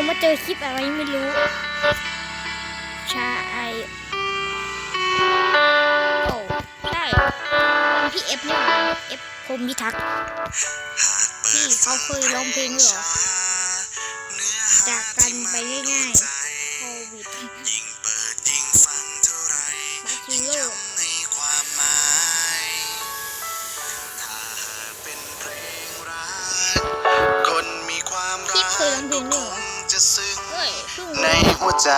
มมาเจอคลิปอะไรไม่รู้ ชาไอโอ้ใช่พี่เอฟเนี่ยเอฟคมพิทักษ์พี่เขาเคยร้องเพลงเหรอ จากกันไปง่ายๆโควิด วใจ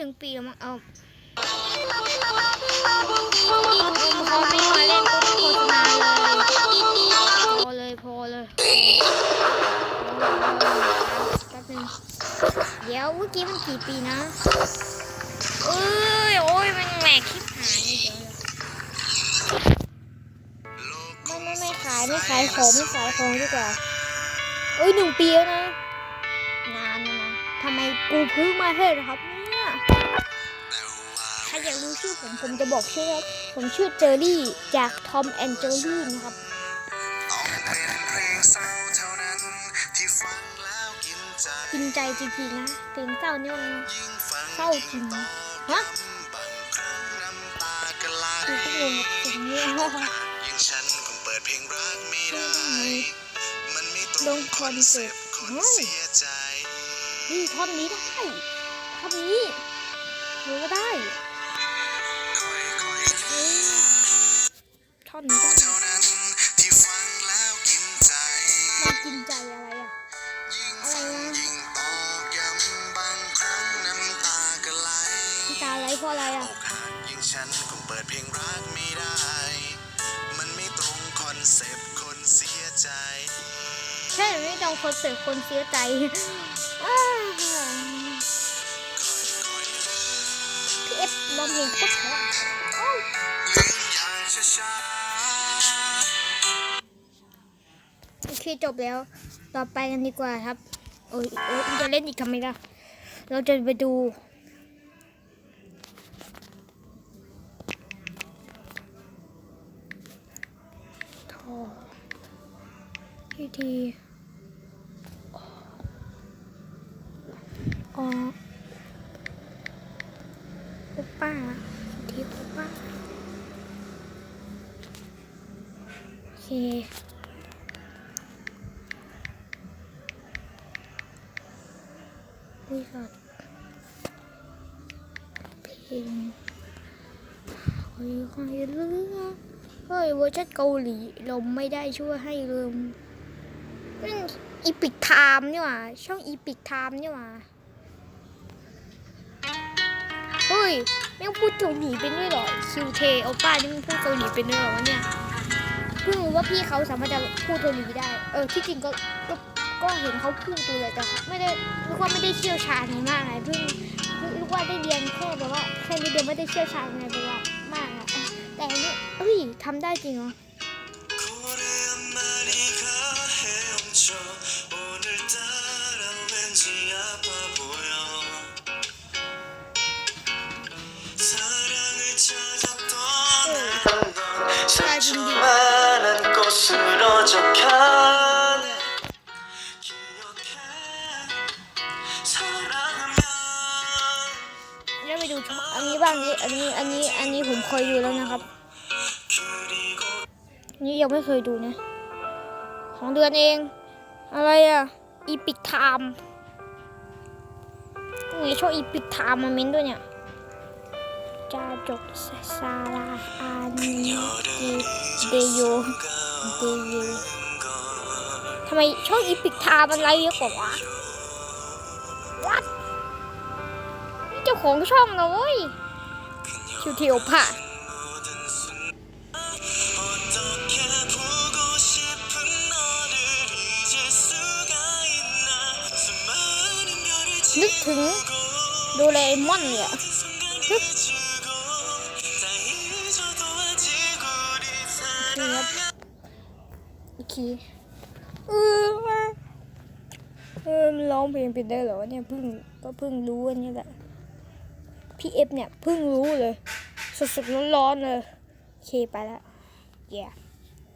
ถึงปีแล้วมั้งเอาพอไม่มาเล่นโฆษณาเลยพอเลยพอเลยแป๊บนึงเดี๋ยวเมื่อกี้มันกี่ปีนะเอ้ยโอ้ยมันแหวกคลิปหายเดี๋ยวไม่ไม่ไม่ขายไม่ขายของไม่ขายของดีกว่าเอ้ยหนึ่งปีแล้วนะ ทำไมกูเพิ่งมาเห็นครับเนี่ยถ้าอยากรู้ชื่อผมผมจะบอกชื่อครับผมชื่อเจอรี่จากทอมแอนเจอรี่นะครับต้องเป็นเพลงเศร้าเท่านั้นที่ฟังแล้วกินใจกินใจจริงๆนะเพลงเศร้านี่มันยิ่งฟังเศร้าจริงฮะบางครั้งน้ำตาก็ไหลกูก็งงกับเพลงนี้อย่างฉันคงเปิดเพลงรักไม่ได้มันไม่ตรลงงคคออนนเซ็เซ็ปปต์ต์ค นี่ท่อนนี้ได้ท่อนนี้หนูก็ได้ค่อยๆเอ้ยท่อนนี้ได้ฟังกินใจมันกินใจอะไรอะยิ่งอะไรนะยิ่งตอกย้ำบางครั้งน้ำตาก็ไหลพี่ตาไรเพราะอะไรอะฉันคงเปิดเพลงรักไม่ได้ มันไม่ตรงคอนเซปต์คนเสียใจ ใช่ไม่ต้องคนเสียคนเสียใจอ้าวพี่เอฟบอมเห็นโคตรแข็งอ้าวลืมอย่างช้าโอเคจบแล้ว ต่อไปกันดีกว่าครับ โอ้ยโอ้ยจะเล่นอีกทำไมล่ะ เราจะไปดูทอทีที อ๋อโอป้าทีโอป้าโอเคอุยสัตว์เพลงเฮ้ยใครเลือกเฮ้ยเวอร์ชันเกาหลีเราไม่ได้ช่วยให้ลืมนั่อีพิกไทม์นี่หว่าช่องอีพิกไทม์นี่หว่า ยแม่งพูดเกาหลีเป็นด้วยเหรอคิวเทโอป้านี่มันพูดเกาหลีเป็นด้วยเหรอวะเนี่ยเพิ่งรู้ว่าพี่เขาสามารถจะพูดเกาหลีได้ เออที่จริงก็ก็ก็เห็นเขาพูดดูเลยแต่ไม่ได้รู้ว่าไม่ได้เชี่ยวชาญมากไงเพิ่งรู้ว่าได้เรียนแค่แบบว่าแค่นี้เดียวไม่ได้เชี่ยวชาญไงแบบว่ามากอะแต่นี่เฮ้ยทำได้จริงเหรอี้อันนี้อันนี้ผมเคยดูแล้วนะครับ นี่ยังไม่เคยดูนะ ของเดือนเอง อะไรอะอีพิกไทม์งนี่ชอบอีพิกไทม์มาเม้นด้วยเนี่ยจาจกซาลาอานิเดโยเดโยทำไมชอบอีพิกทม์อะไรเยอะกว่าวะวัดนี่เจ้าของช่องนะเว้ย คิวทิวผ่ะถึงดูเลมอนเนี่ยอีกทีเออเออร้องเพลงผิดได้เหรอเนี่ยเพิ่งก็เพิ่งรู้อันนี้แหละ พี่เอฟเนี่ยเพิ่งรู้เลย สดๆร้อนๆเลย โอเคไปแล้ว yeah